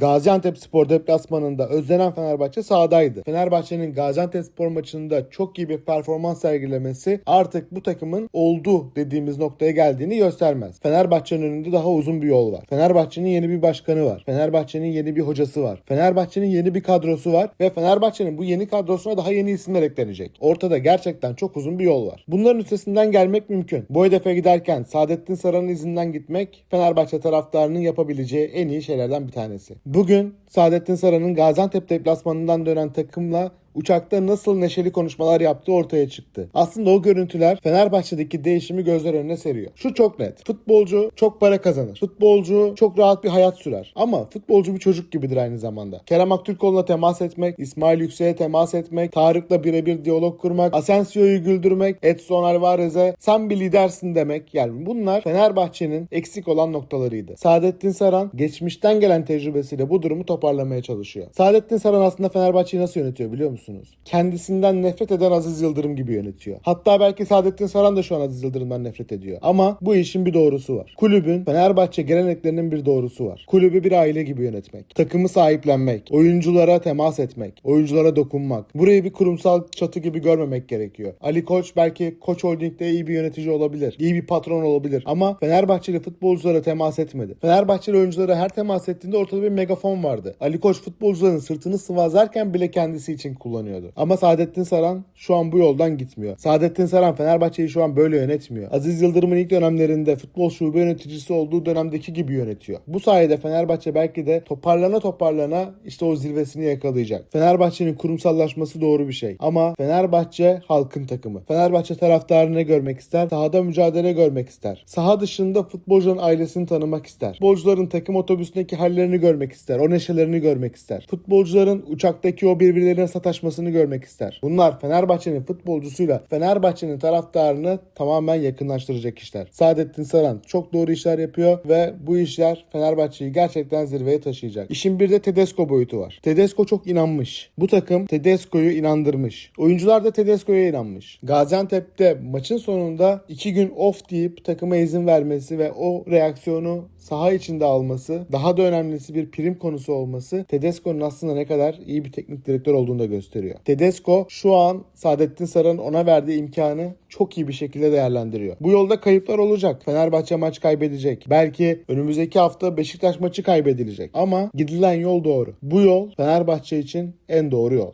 Gaziantep Spor deplasmanında özlenen Fenerbahçe sahadaydı. Fenerbahçe'nin Gaziantep Spor maçında çok iyi bir performans sergilemesi artık bu takımın oldu dediğimiz noktaya geldiğini göstermez. Fenerbahçe'nin önünde daha uzun bir yol var. Fenerbahçe'nin yeni bir başkanı var. Fenerbahçe'nin yeni bir hocası var. Fenerbahçe'nin yeni bir kadrosu var ve Fenerbahçe'nin bu yeni kadrosuna daha yeni isimler eklenecek. Ortada gerçekten çok uzun bir yol var. Bunların üstesinden gelmek mümkün. Bu hedefe giderken Saadettin Saran'ın izinden gitmek Fenerbahçe taraftarının yapabileceği en iyi şeylerden bir tanesi. Bugün Saadettin Saran'ın Gaziantep deplasmanından dönen takımla uçakta nasıl neşeli konuşmalar yaptığı ortaya çıktı. Aslında o görüntüler Fenerbahçe'deki değişimi gözler önüne seriyor. Şu çok net. Futbolcu çok para kazanır. Futbolcu çok rahat bir hayat sürer. Ama futbolcu bir çocuk gibidir aynı zamanda. Kerem Aktürkoğlu'na temas etmek, İsmail Yüksek'e temas etmek, Tarık'la birebir diyalog kurmak, Asensio'yu güldürmek, Edson Alvarez'e sen bir lidersin demek. Yani bunlar Fenerbahçe'nin eksik olan noktalarıydı. Saadettin Saran geçmişten gelen tecrübesiyle bu durumu toparlamaya çalışıyor. Saadettin Saran aslında Fenerbahçe'yi nasıl yönetiyor biliyor musunuz? Kendisinden nefret eden Aziz Yıldırım gibi yönetiyor. Hatta belki Saadettin Saran da şu an Aziz Yıldırım'dan nefret ediyor. Ama bu işin bir doğrusu var. Kulübün Fenerbahçe geleneklerinin bir doğrusu var. Kulübü bir aile gibi yönetmek. Takımı sahiplenmek. Oyunculara temas etmek. Oyunculara dokunmak. Burayı bir kurumsal çatı gibi görmemek gerekiyor. Ali Koç belki Koç Holding'de iyi bir yönetici olabilir. iyi bir patron olabilir. Ama Fenerbahçeli futbolculara temas etmedi. Fenerbahçeli oyunculara her temas ettiğinde ortada bir megafon vardı. Ali Koç futbolcuların sırtını sıvazlarken bile kendisi için kullanıyordu. Ama Saadettin Saran şu an bu yoldan gitmiyor. Saadettin Saran Fenerbahçe'yi şu an böyle yönetmiyor. Aziz Yıldırım'ın ilk dönemlerinde futbol şube yöneticisi olduğu dönemdeki gibi yönetiyor. Bu sayede Fenerbahçe belki de toparlana toparlana işte o zirvesini yakalayacak. Fenerbahçe'nin kurumsallaşması doğru bir şey. Ama Fenerbahçe halkın takımı. Fenerbahçe taraftarını görmek ister? Sahada mücadele görmek ister. Saha dışında futbolcuların ailesini tanımak ister. Futbolcuların takım otobüsündeki hallerini görmek ister. O neşelerini görmek ister. Futbolcuların uçaktaki o birbirlerine sataşmasını görmek ister. Bunlar Fenerbahçe'nin futbolcusuyla Fenerbahçe'nin taraftarını tamamen yakınlaştıracak işler. Saadettin Saran çok doğru işler yapıyor ve bu işler Fenerbahçe'yi gerçekten zirveye taşıyacak. İşin bir de Tedesco boyutu var. Tedesco çok inanmış. Bu takım Tedesco'yu inandırmış. Oyuncular da Tedesco'ya inanmış. Gaziantep'te maçın sonunda iki gün off deyip takıma izin vermesi ve o reaksiyonu saha içinde alması, daha da önemlisi bir prim konusu olması Tedesco'nun aslında ne kadar iyi bir teknik direktör olduğunu da gösteriyor. Tedesco şu an Saadettin Saran'ın ona verdiği imkanı çok iyi bir şekilde değerlendiriyor. Bu yolda kayıplar olacak. Fenerbahçe maç kaybedecek. Belki önümüzdeki hafta Beşiktaş maçı kaybedilecek. Ama gidilen yol doğru. Bu yol Fenerbahçe için en doğru yol.